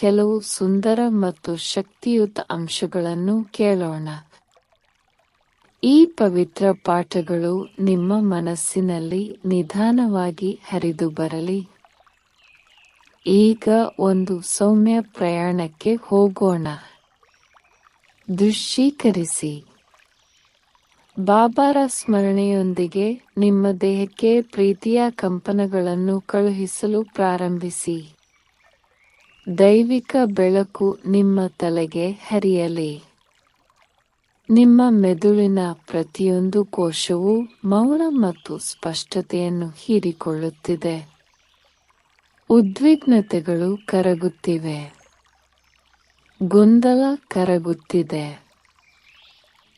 ಕೆಲವು ಸುಂದರ ಮತ್ತು ಶಕ್ತಿಯುತ ಅಂಶಗಳನ್ನು ಕೇಳೋಣ. ಈ ಪವಿತ್ರ ಪಾಠಗಳು ನಿಮ್ಮ ಮನಸ್ಸಿನಲ್ಲಿ ನಿಧಾನವಾಗಿ ಹರಿದು ಬರಲಿ. ಈಗ ಒಂದು ಸೌಮ್ಯ ಪ್ರಯಾಣಕ್ಕೆ ಹೋಗೋಣ. ದೃಶ್ಯೀಕರಿಸಿ. ಬಾಬಾರ ಸ್ಮರಣೆಯೊಂದಿಗೆ ನಿಮ್ಮ ದೇಹಕ್ಕೆ ಪ್ರೀತಿಯ ಕಂಪನಗಳನ್ನು ಕಳುಹಿಸಲು ಪ್ರಾರಂಭಿಸಿ. ದೈವಿಕ ಬೆಳಕು ನಿಮ್ಮ ತಲೆಗೆ ಹರಿಯಲಿ. ನಿಮ್ಮ ಮೆದುಳಿನ ಪ್ರತಿಯೊಂದು ಕೋಶವು ಮೌನ ಮತ್ತು ಸ್ಪಷ್ಟತೆಯನ್ನು ಹೀರಿಕೊಳ್ಳುತ್ತಿದೆ. ಉದ್ವಿಗ್ನತೆಗಳು ಕರಗುತ್ತಿವೆ. ಗೊಂದಲ ಕರಗುತ್ತಿದೆ.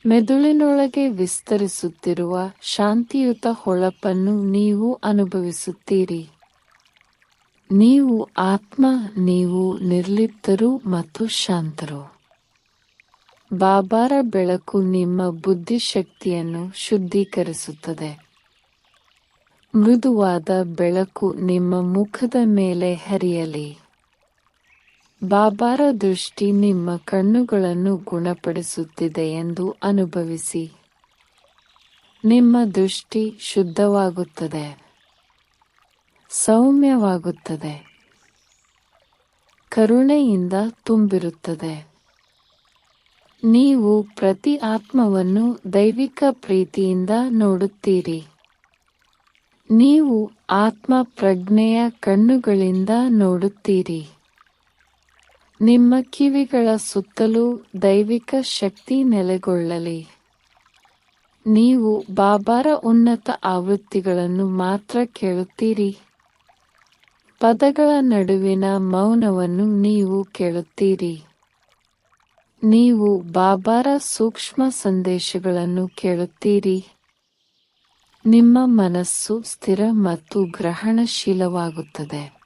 ಮೆದುಳಿನೊಳಗೆ ವಿಸ್ತರಿಸುತ್ತಿರುವ ಶಾಂತಿಯುತ ಹೊಳಪನ್ನು ನೀವು ಅನುಭವಿಸುತ್ತೀರಿ. ನೀವು ಆತ್ಮ, ನೀವು ನಿರ್ಲಿಪ್ತರು ಮತ್ತು ಶಾಂತರು. ಬಾಬಾರ ಬೆಳಕು ನಿಮ್ಮ ಬುದ್ಧಿಶಕ್ತಿಯನ್ನು ಶುದ್ಧೀಕರಿಸುತ್ತದೆ. ಮೃದುವಾದ ಬೆಳಕು ನಿಮ್ಮ ಮುಖದ ಮೇಲೆ ಹರಿಯಲಿ. ಬಾಬಾರ ದೃಷ್ಟಿ ನಿಮ್ಮ ಕಣ್ಣುಗಳನ್ನು ಗುಣಪಡಿಸುತ್ತಿದೆ ಎಂದು ಅನುಭವಿಸಿ. ನಿಮ್ಮ ದೃಷ್ಟಿ ಶುದ್ಧವಾಗುತ್ತದೆ. ಸೌಮ್ಯವಾಗುತ್ತದೆ. ಕರುಣೆಯಿಂದ ತುಂಬಿರುತ್ತದೆ. ನೀವು ಪ್ರತಿ ಆತ್ಮವನ್ನು ದೈವಿಕ ಪ್ರೀತಿಯಿಂದ ನೋಡುತ್ತೀರಿ. ನೀವು ಆತ್ಮ ಪ್ರಜ್ಞೆಯ ಕಣ್ಣುಗಳಿಂದ ನೋಡುತ್ತೀರಿ. ನಿಮ್ಮ ಕಿವಿಗಳ ಸುತ್ತಲೂ ದೈವಿಕ ಶಕ್ತಿ ನೆಲೆಗೊಳ್ಳಲಿ. ನೀವು ಬಾಬಾರ ಉನ್ನತ ಆವೃತ್ತಿಗಳನ್ನು ಮಾತ್ರ ಕೇಳುತ್ತೀರಿ. ಪದಗಳ ನಡುವಿನ ಮೌನವನ್ನು ನೀವು ಕೇಳುತ್ತೀರಿ. ನೀವು ಬಾಬಾರ ಸೂಕ್ಷ್ಮ ಸಂದೇಶಗಳನ್ನು ಕೇಳುತ್ತೀರಿ. ನಿಮ್ಮ ಮನಸ್ಸು ಸ್ಥಿರ ಮತ್ತು ಗ್ರಹಣಶೀಲವಾಗುತ್ತದೆ.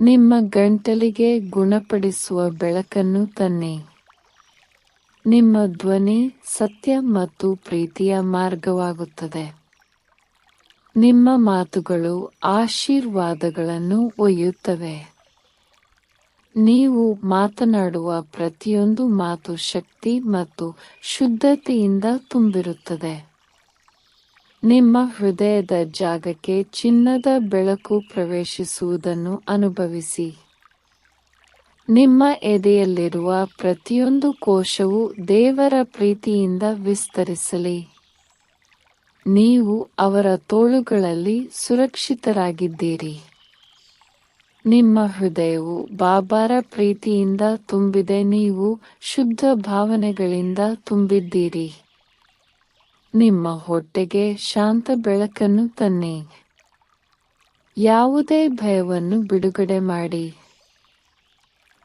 ನಿಮ್ಮ ಗಂಟಲಿಗೆ ಗುಣಪಡಿಸುವ ಬೆಳಕನ್ನು ತನ್ನಿ. ನಿಮ್ಮ ಧ್ವನಿ ಸತ್ಯ ಮತ್ತು ಪ್ರೀತಿಯ ಮಾರ್ಗವಾಗುತ್ತದೆ. ನಿಮ್ಮ ಮಾತುಗಳು ಆಶೀರ್ವಾದಗಳನ್ನು ಒಯ್ಯುತ್ತವೆ. ನೀವು ಮಾತನಾಡುವ ಪ್ರತಿಯೊಂದು ಮಾತು ಶಕ್ತಿ ಮತ್ತು ಶುದ್ಧತೆಯಿಂದ ತುಂಬಿರುತ್ತದೆ. ನಿಮ್ಮ ಹೃದಯದ ಜಾಗಕ್ಕೆ ಚಿನ್ನದ ಬೆಳಕು ಪ್ರವೇಶಿಸುವುದನ್ನು ಅನುಭವಿಸಿ. ನಿಮ್ಮ ಎದೆಯಲ್ಲಿರುವ ಪ್ರತಿಯೊಂದು ಕೋಶವು ದೇವರ ಪ್ರೀತಿಯಿಂದ ವಿಸ್ತರಿಸಲಿ. ನೀವು ಅವರ ತೋಳುಗಳಲ್ಲಿ ಸುರಕ್ಷಿತರಾಗಿದ್ದೀರಿ. ನಿಮ್ಮ ಹೃದಯವು ಬಾಬಾರ ಪ್ರೀತಿಯಿಂದ ತುಂಬಿದೆ, ನೀವು ಶುದ್ಧ ಭಾವನೆಗಳಿಂದ ತುಂಬಿದ್ದೀರಿ. ನಿಮ್ಮ ಹೊಟ್ಟೆಗೆ ಶಾಂತ ಬೆಳಕನ್ನು ತನ್ನಿ. ಯಾವುದೇ ಭಯವನ್ನು ಬಿಡುಗಡೆ ಮಾಡಿ.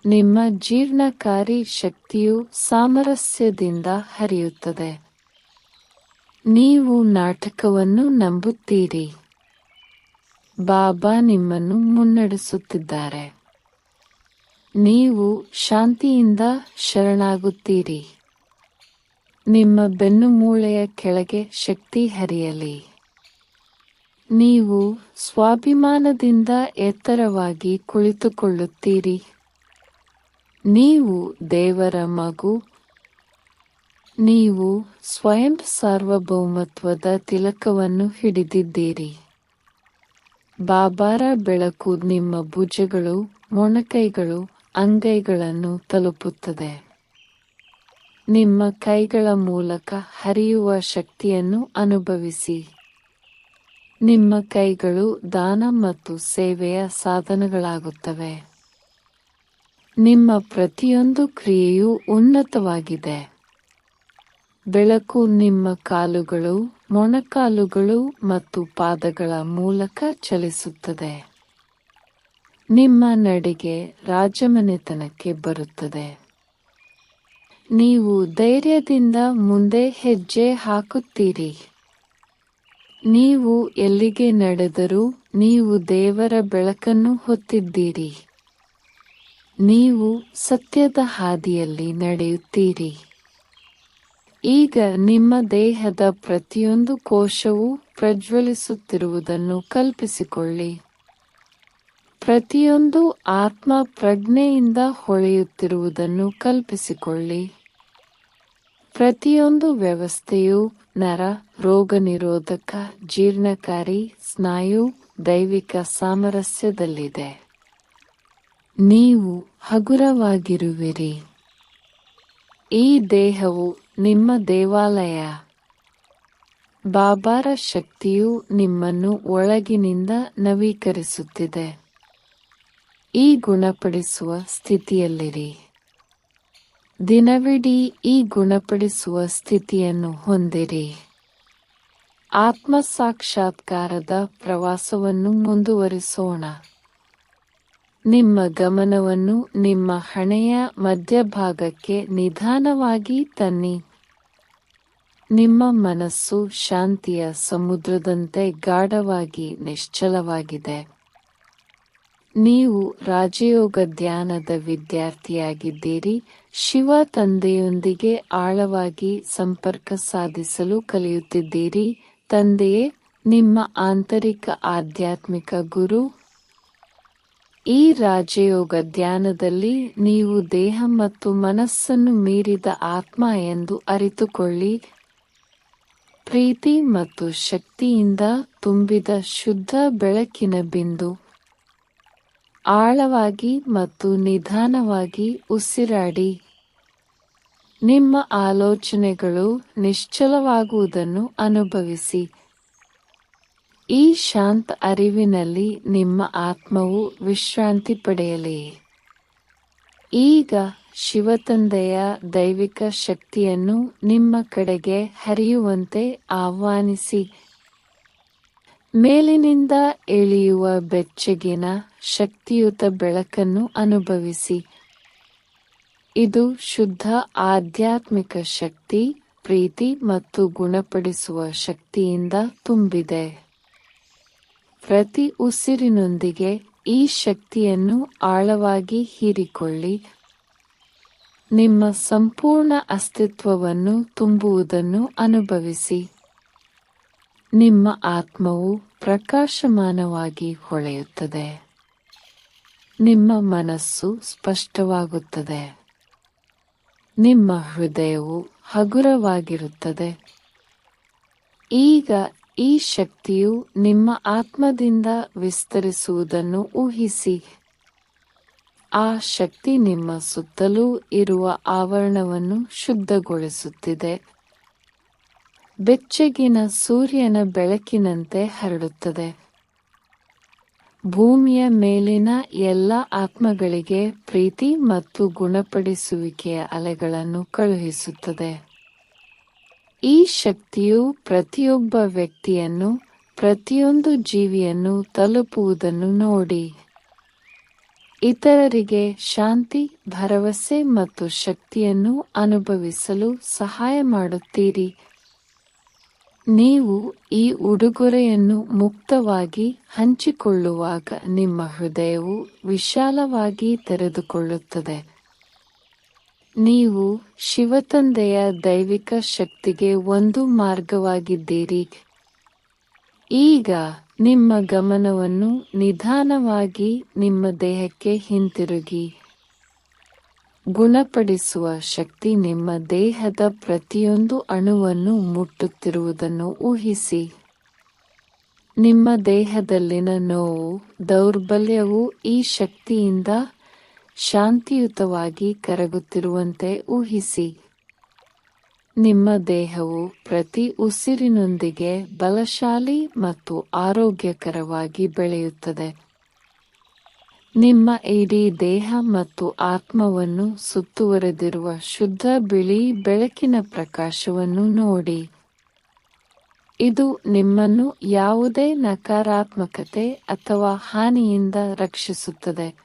ನಿಮ್ಮ ಜೀರ್ಣಕಾರಿ ಶಕ್ತಿಯು ಸಾಮರಸ್ಯದಿಂದ ಹರಿಯುತ್ತದೆ. ನೀವು ನಾಟಕವನ್ನು ನಂಬುತ್ತೀರಿ. ಬಾಬಾ ನಿಮ್ಮನ್ನು ಮುನ್ನಡೆಸುತ್ತಿದ್ದಾರೆ. ನೀವು ಶಾಂತಿಯಿಂದ ಶರಣಾಗುತ್ತೀರಿ. ನಿಮ್ಮ ಬೆನ್ನುಮೂಳೆಯ ಕೆಳಗೆ ಶಕ್ತಿ ಹರಿಯಲಿ. ನೀವು ಸ್ವಾಭಿಮಾನದಿಂದ ಎತ್ತರವಾಗಿ ಕುಳಿತುಕೊಳ್ಳುತ್ತೀರಿ. ನೀವು ದೇವರ ಮಗು ನೀವು ಸ್ವಯಂ ಸಾರ್ವಭೌಮತ್ವದ ತಿಲಕವನ್ನು ಹಿಡಿದಿದ್ದೀರಿ. ಬಾಬಾರ ಬೆಳಕು ನಿಮ್ಮ ಭುಜಗಳು, ಮೊಣಕೈಗಳು, ಅಂಗೈಗಳನ್ನು ತಲುಪುತ್ತದೆ. ನಿಮ್ಮ ಕೈಗಳ ಮೂಲಕ ಹರಿಯುವ ಶಕ್ತಿಯನ್ನು ಅನುಭವಿಸಿ. ನಿಮ್ಮ ಕೈಗಳು ದಾನ ಮತ್ತು ಸೇವೆಯ ಸಾಧನಗಳಾಗುತ್ತವೆ. ನಿಮ್ಮ ಪ್ರತಿಯೊಂದು ಕ್ರಿಯೆಯು ಉನ್ನತವಾಗಿದೆ. ಬೆಳಕು ನಿಮ್ಮ ಕಾಲುಗಳು, ಮೊಣಕಾಲುಗಳು ಮತ್ತು ಪಾದಗಳ ಮೂಲಕ ಚಲಿಸುತ್ತದೆ. ನಿಮ್ಮ ನಡೆಗೆ ರಾಜಮನೆತನಕ್ಕೆ ಬರುತ್ತದೆ. ನೀವು ಧೈರ್ಯದಿಂದ ಮುಂದೆ ಹೆಜ್ಜೆ ಹಾಕುತ್ತೀರಿ. ನೀವು ಎಲ್ಲಿಗೆ ನಡೆದರೂ ನೀವು ದೇವರ ಬೆಳಕನ್ನು ಹೊತ್ತಿದ್ದೀರಿ. ನೀವು ಸತ್ಯದ ಹಾದಿಯಲ್ಲಿ ನಡೆಯುತ್ತೀರಿ. ಈಗ ನಿಮ್ಮ ದೇಹದ ಪ್ರತಿಯೊಂದು ಕೋಶವೂ ಪ್ರಜ್ವಲಿಸುತ್ತಿರುವುದನ್ನು ಕಲ್ಪಿಸಿಕೊಳ್ಳಿ. ಪ್ರತಿಯೊಂದು ಆತ್ಮ ಪ್ರಜ್ಞೆಯಿಂದ ಹೊಳೆಯುತ್ತಿರುವುದನ್ನು ಕಲ್ಪಿಸಿಕೊಳ್ಳಿ. ಪ್ರತಿಯೊಂದು ವ್ಯವಸ್ಥೆಯು ನರ, ರೋಗನಿರೋಧಕ, ಜೀರ್ಣಕಾರಿ, ಸ್ನಾಯು, ದೈವಿಕ ಸಾಮರಸ್ಯದಲ್ಲಿದೆ. ನೀವು ಹಗುರವಾಗಿರುವಿರಿ. ಈ ದೇಹವು ನಿಮ್ಮ ದೇವಾಲಯ. ಬಾಬಾರ ಶಕ್ತಿಯು ನಿಮ್ಮನ್ನು ಒಳಗಿನಿಂದ ನವೀಕರಿಸುತ್ತಿದೆ. ಈ ಗುಣಪಡಿಸುವ ಸ್ಥಿತಿಯಲ್ಲಿರಿ. ದಿನವಿಡೀ ಈ ಗುಣಪಡಿಸುವ ಸ್ಥಿತಿಯನ್ನು ಹೊಂದಿರಿ. ಆತ್ಮ ಸಾಕ್ಷಾತ್ಕಾರದ ಪ್ರವಾಸವನ್ನು ಮುಂದುವರಿಸೋಣ. ನಿಮ್ಮ ಗಮನವನ್ನು ನಿಮ್ಮ ಹಣೆಯ ಮಧ್ಯಭಾಗಕ್ಕೆ ನಿಧಾನವಾಗಿ ತನ್ನಿ. ನಿಮ್ಮ ಮನಸ್ಸು ಶಾಂತಿಯ ಸಮುದ್ರದಂತೆ ಗಾಢವಾಗಿ ನಿಶ್ಚಲವಾಗಿದೆ. ನೀವು ರಾಜಯೋಗ ಧ್ಯಾನದ ವಿದ್ಯಾರ್ಥಿಯಾಗಿದ್ದೀರಿ. ಶಿವ ತಂದೆಯೊಂದಿಗೆ ಆಳವಾಗಿ ಸಂಪರ್ಕ ಸಾಧಿಸಲು ಕಲಿಯುತ್ತಿದ್ದೀರಿ. ತಂದೆಯೇ, ನಿಮ್ಮ ಆಂತರಿಕ ಆಧ್ಯಾತ್ಮಿಕ ಗುರು ಈ ರಾಜಯೋಗ ಧ್ಯಾನದಲ್ಲಿ ನೀವು ದೇಹ ಮತ್ತು ಮನಸ್ಸನ್ನು ಮೀರಿದ ಆತ್ಮ ಎಂದು ಅರಿತುಕೊಳ್ಳಿ. ಪ್ರೀತಿ ಮತ್ತು ಶಕ್ತಿಯಿಂದ ತುಂಬಿದ ಶುದ್ಧ ಬೆಳಕಿನ ಬಿಂದು. ಆಳವಾಗಿ ಮತ್ತು ನಿಧಾನವಾಗಿ ಉಸಿರಾಡಿ. ನಿಮ್ಮ ಆಲೋಚನೆಗಳು ನಿಶ್ಚಲವಾಗುವುದನ್ನು ಅನುಭವಿಸಿ. ಈ ಶಾಂತ ಅರಿವಿನಲ್ಲಿ ನಿಮ್ಮ ಆತ್ಮವು ವಿಶ್ರಾಂತಿ ಪಡೆಯಲಿ. ಈಗ ಶಿವತಂದೆಯ ದೈವಿಕ ಶಕ್ತಿಯನ್ನು ನಿಮ್ಮ ಕಡೆಗೆ ಹರಿಯುವಂತೆ ಆಹ್ವಾನಿಸಿ. ಮೇಲಿನಿಂದ ಇಳಿಯುವ ಬೆಚ್ಚಗಿನ ಶಕ್ತಿಯುತ ಬೆಳಕನ್ನು ಅನುಭವಿಸಿ. ಇದು ಶುದ್ಧ ಆಧ್ಯಾತ್ಮಿಕ ಶಕ್ತಿ, ಪ್ರೀತಿ ಮತ್ತು ಗುಣಪಡಿಸುವ ಶಕ್ತಿಯಿಂದ ತುಂಬಿದೆ. ಪ್ರತಿ ಉಸಿರಿನೊಂದಿಗೆ ಈ ಶಕ್ತಿಯನ್ನು ಆಳವಾಗಿ ಹೀರಿಕೊಳ್ಳಿ. ನಿಮ್ಮ ಸಂಪೂರ್ಣ ಅಸ್ತಿತ್ವವನ್ನು ತುಂಬುವುದನ್ನು ಅನುಭವಿಸಿ. ನಿಮ್ಮ ಆತ್ಮವು ಪ್ರಕಾಶಮಾನವಾಗಿ ಹೊಳೆಯುತ್ತದೆ. ನಿಮ್ಮ ಮನಸ್ಸು ಸ್ಪಷ್ಟವಾಗುತ್ತದೆ. ನಿಮ್ಮ ಹೃದಯವು ಹಗುರವಾಗಿರುತ್ತದೆ. ಈಗ ಈ ಶಕ್ತಿಯು ನಿಮ್ಮ ಆತ್ಮದಿಂದ ವಿಸ್ತರಿಸುವುದನ್ನು ಊಹಿಸಿ. ಆ ಶಕ್ತಿ ನಿಮ್ಮ ಸುತ್ತಲೂ ಇರುವ ಆವರಣವನ್ನು ಶುದ್ಧಗೊಳಿಸುತ್ತಿದೆ. ಬೆಚ್ಚಗಿನ ಸೂರ್ಯನ ಬೆಳಕಿನಂತೆ ಹರಡುತ್ತದೆ. ಭೂಮಿಯ ಮೇಲಿನ ಎಲ್ಲ ಆತ್ಮಗಳಿಗೆ ಪ್ರೀತಿ ಮತ್ತು ಗುಣಪಡಿಸುವಿಕೆಯ ಅಲೆಗಳನ್ನು ಕಳುಹಿಸುತ್ತದೆ. ಈ ಶಕ್ತಿಯು ಪ್ರತಿಯೊಬ್ಬ ವ್ಯಕ್ತಿಯನ್ನು, ಪ್ರತಿಯೊಂದು ಜೀವಿಯನ್ನು ತಲುಪುವುದನ್ನು ನೋಡಿ. ಇತರರಿಗೆ ಶಾಂತಿ, ಭರವಸೆ ಮತ್ತು ಶಕ್ತಿಯನ್ನು ಅನುಭವಿಸಲು ಸಹಾಯ ಮಾಡುತ್ತೀರಿ. ನೀವು ಈ ಉಡುಗೊರೆಯನ್ನು ಮುಕ್ತವಾಗಿ ಹಂಚಿಕೊಳ್ಳುವಾಗ ನಿಮ್ಮ ಹೃದಯವು ವಿಶಾಲವಾಗಿ ತೆರೆದುಕೊಳ್ಳುತ್ತದೆ. ನೀವು ಶಿವತಂದೆಯ ದೈವಿಕ ಶಕ್ತಿಗೆ ಒಂದು ಮಾರ್ಗವಾಗಿದ್ದೀರಿ. ಈಗ ನಿಮ್ಮ ಗಮನವನ್ನು ನಿಧಾನವಾಗಿ ನಿಮ್ಮ ದೇಹಕ್ಕೆ ಹಿಂತಿರುಗಿ. ಗುಣಪಡಿಸುವ ಶಕ್ತಿ ನಿಮ್ಮ ದೇಹದ ಪ್ರತಿಯೊಂದು ಅಣುವನ್ನು ಮುಟ್ಟುತ್ತಿರುವುದನ್ನು ಊಹಿಸಿ. ನಿಮ್ಮ ದೇಹದಲ್ಲಿನ ನೋವು, ದೌರ್ಬಲ್ಯವು ಈ ಶಕ್ತಿಯಿಂದ ಶಾಂತಿಯುತವಾಗಿ ಕರಗುತ್ತಿರುವಂತೆ ಊಹಿಸಿ. ನಿಮ್ಮ ದೇಹವು ಪ್ರತಿ ಉಸಿರಿನೊಂದಿಗೆ ಬಲಶಾಲಿ ಮತ್ತು ಆರೋಗ್ಯಕರವಾಗಿ ಬೆಳೆಯುತ್ತದೆ. ನಿಮ್ಮ ಇಡೀ ದೇಹ ಮತ್ತು ಆತ್ಮವನ್ನು ಸುತ್ತುವರೆದಿರುವ ಶುದ್ಧ ಬಿಳಿ ಬೆಳಕಿನ ಪ್ರಕಾಶವನ್ನು ನೋಡಿ. ಇದು ನಿಮ್ಮನ್ನು ಯಾವುದೇ ನಕಾರಾತ್ಮಕತೆ ಅಥವಾ ಹಾನಿಯಿಂದ ರಕ್ಷಿಸುತ್ತದೆ.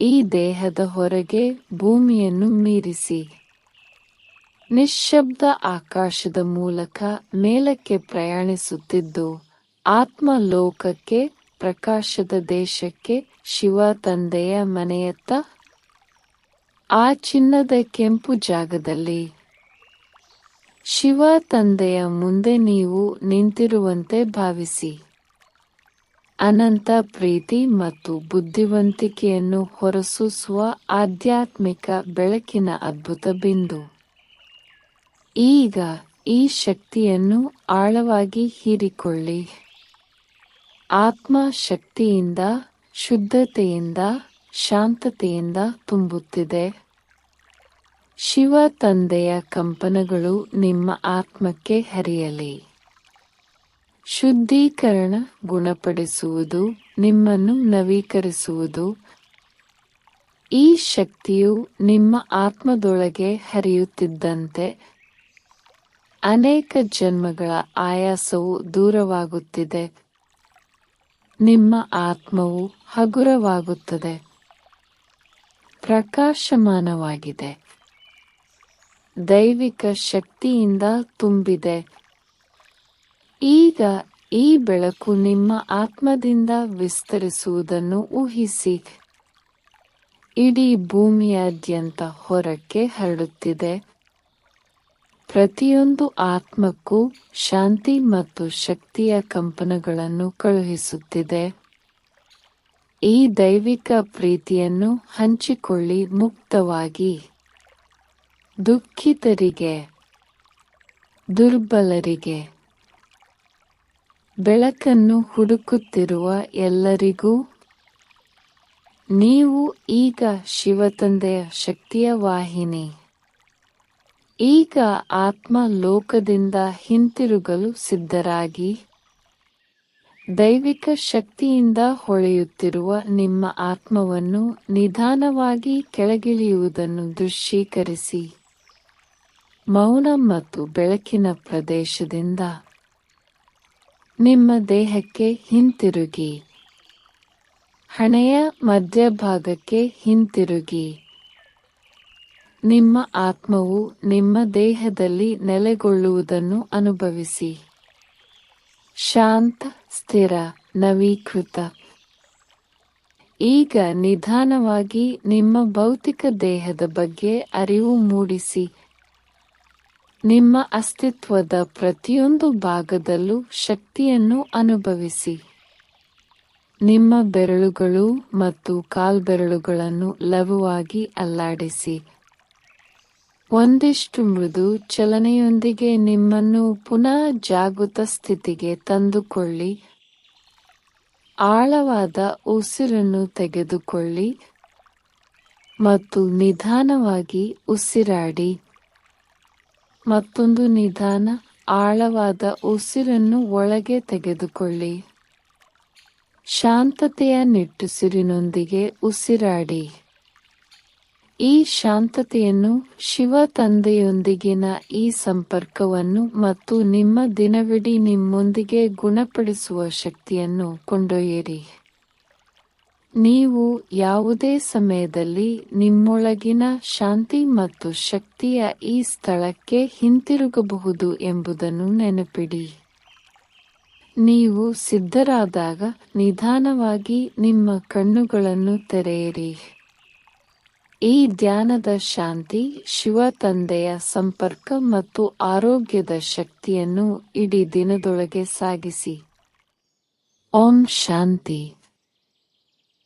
ಈ ದೇಹದ ಹೊರಗೆ ಭೂಮಿಯನ್ನು ಮೀರಿಸಿ. ನಿಶ್ಶಬ್ದ ಆಕಾಶದ ಮೂಲಕ ಮೇಲಕ್ಕೆ ಪ್ರಯಾಣಿಸುತ್ತಿದ್ದು ಆತ್ಮ ಲೋಕಕ್ಕೆ ಪ್ರಕಾಶದ ದೇಶಕ್ಕೆ, ಶಿವ ತಂದೆಯ ಮನೆಯತ್ತ, ಆ ಚಿನ್ನದ ಕೆಂಪು ಜಾಗದಲ್ಲಿ. ಶಿವ ತಂದೆಯ ಮುಂದೆ ನೀವು ನಿಂತಿರುವಂತೆ ಭಾವಿಸಿ. ಅನಂತ ಪ್ರೀತಿ ಮತ್ತು ಬುದ್ಧಿವಂತಿಕೆಯನ್ನು ಹೊರಸೂಸುವ ಆಧ್ಯಾತ್ಮಿಕ ಬೆಳಕಿನ ಅದ್ಭುತ ಬಿಂದು. ಈಗ ಈ ಶಕ್ತಿಯನ್ನು ಆಳವಾಗಿ ಹೀರಿಕೊಳ್ಳಿ. ಆತ್ಮ ಶಕ್ತಿಯಿಂದ ಶುದ್ಧತೆಯಿಂದ, ಶಾಂತತೆಯಿಂದ ತುಂಬುತ್ತಿದೆ. ಶಿವ ತಂದೆಯ ಕಂಪನಗಳು ನಿಮ್ಮ ಆತ್ಮಕ್ಕೆ ಹರಿಯಲಿ. ಶುದ್ಧೀಕರಣ ಗುಣಪಡಿಸುವುದು, ನಿಮ್ಮನ್ನು ನವೀಕರಿಸುವುದು. ಈ ಶಕ್ತಿಯು ನಿಮ್ಮ ಆತ್ಮದೊಳಗೆ ಹರಿಯುತ್ತಿದ್ದಂತೆ ಅನೇಕ ಜನ್ಮಗಳ ಆಯಾಸವು ದೂರವಾಗುತ್ತಿದೆ. ನಿಮ್ಮ ಆತ್ಮವು ಹಗುರವಾಗುತ್ತದೆ. ಪ್ರಕಾಶಮಾನವಾಗಿದೆ. ದೈವಿಕ ಶಕ್ತಿಯಿಂದ ತುಂಬಿದೆ. ಈಗ ಈ ಬೆಳಕು ನಿಮ್ಮ ಆತ್ಮದಿಂದ ವಿಸ್ತರಿಸುವುದನ್ನು ಊಹಿಸಿ. ಇಡೀ ಭೂಮಿಯಾದ್ಯಂತ ಹೊರಕ್ಕೆ ಹರಡುತ್ತಿದೆ. ಪ್ರತಿಯೊಂದು ಆತ್ಮಕ್ಕೂ ಶಾಂತಿ ಮತ್ತು ಶಕ್ತಿಯ ಕಂಪನಗಳನ್ನು ಕಳುಹಿಸುತ್ತಿದೆ. ಈ ದೈವಿಕ ಪ್ರೀತಿಯನ್ನು ಹಂಚಿಕೊಳ್ಳಿ ಮುಕ್ತವಾಗಿ. ದುಃಖಿತರಿಗೆ, ದುರ್ಬಲರಿಗೆ ಬೆಳಕನ್ನು ಹುಡುಕುತ್ತಿರುವ ಎಲ್ಲರಿಗೂ ನೀವು ಈಗ ಶಿವತಂದೆಯ ಶಕ್ತಿಯ ವಾಹಿನಿ. ಈಗ ಆತ್ಮ ಲೋಕದಿಂದ ಹಿಂತಿರುಗಲು ಸಿದ್ಧರಾಗಿ. ದೈವಿಕ ಶಕ್ತಿಯಿಂದ ಹೊಳೆಯುತ್ತಿರುವ ನಿಮ್ಮ ಆತ್ಮವನ್ನು ನಿಧಾನವಾಗಿ ಕೆಳಗಿಳಿಯುವುದನ್ನು ದೃಶ್ಯೀಕರಿಸಿ. ಮೌನ ಮತ್ತು ಬೆಳಕಿನ ಪ್ರದೇಶದಿಂದ ನಿಮ್ಮ ದೇಹಕ್ಕೆ ಹಿಂತಿರುಗಿ. ಹಣೆಯ ಮಧ್ಯಭಾಗಕ್ಕೆ ಹಿಂತಿರುಗಿ. ನಿಮ್ಮ ಆತ್ಮವು ನಿಮ್ಮ ದೇಹದಲ್ಲಿ ನೆಲೆಗೊಳ್ಳುವುದನ್ನು ಅನುಭವಿಸಿ. ಶಾಂತ, ಸ್ಥಿರ, ನವೀಕೃತ. ಈಗ ನಿಧಾನವಾಗಿ ನಿಮ್ಮ ಭೌತಿಕ ದೇಹದ ಬಗ್ಗೆ ಅರಿವು ಮೂಡಿಸಿ. ನಿಮ್ಮ ಅಸ್ತಿತ್ವದ ಪ್ರತಿಯೊಂದು ಭಾಗದಲ್ಲೂ ಶಕ್ತಿಯನ್ನು ಅನುಭವಿಸಿ. ನಿಮ್ಮ ಬೆರಳುಗಳು ಮತ್ತು ಕಾಲ್ಬೆರಳುಗಳನ್ನು ಲಘುವಾಗಿ ಅಲ್ಲಾಡಿಸಿ. ಒಂದಿಷ್ಟು ಮೃದು ಚಲನೆಯೊಂದಿಗೆ ನಿಮ್ಮನ್ನು ಪುನಃ ಜಾಗೃತ ಸ್ಥಿತಿಗೆ ತಂದುಕೊಳ್ಳಿ. ಆಳವಾದ ಉಸಿರನ್ನು ತೆಗೆದುಕೊಳ್ಳಿ ಮತ್ತು ನಿಧಾನವಾಗಿ ಉಸಿರಾಡಿ. ಮತ್ತೊಂದು ನಿಧಾನ, ಆಳವಾದ ಉಸಿರನ್ನು ಒಳಗೆ ತೆಗೆದುಕೊಳ್ಳಿ. ಶಾಂತತೆಯ ನಿಟ್ಟುಸಿರಿನೊಂದಿಗೆ ಉಸಿರಾಡಿ. ಈ ಶಾಂತತೆಯನ್ನು ಶಿವ ತಂದೆಯೊಂದಿಗಿನ ಈ ಸಂಪರ್ಕವನ್ನು ಮತ್ತು ನಿಮ್ಮ ದಿನವಿಡೀ ನಿಮ್ಮೊಂದಿಗೆ ಗುಣಪಡಿಸುವ ಶಕ್ತಿಯನ್ನು ಕೊಂಡೊಯ್ಯಿರಿ. ನೀವು ಯಾವುದೇ ಸಮಯದಲ್ಲಿ ನಿಮ್ಮೊಳಗಿನ ಶಾಂತಿ ಮತ್ತು ಶಕ್ತಿಯ ಈ ಸ್ಥಳಕ್ಕೆ ಹಿಂತಿರುಗಬಹುದು ಎಂಬುದನ್ನು ನೆನಪಿಡಿ. ನೀವು ಸಿದ್ಧರಾದಾಗ ನಿಧಾನವಾಗಿ ನಿಮ್ಮ ಕಣ್ಣುಗಳನ್ನು ತೆರೆಯಿರಿ. ಈ ಧ್ಯಾನದ ಶಾಂತಿ ಶಿವ ತಂದೆಯ ಸಂಪರ್ಕ ಮತ್ತು ಆರೋಗ್ಯದ ಶಕ್ತಿಯನ್ನು ಇಡೀ ದಿನದೊಳಗೆ ಸಾಗಿಸಿ. ಓಂ ಶಾಂತಿ.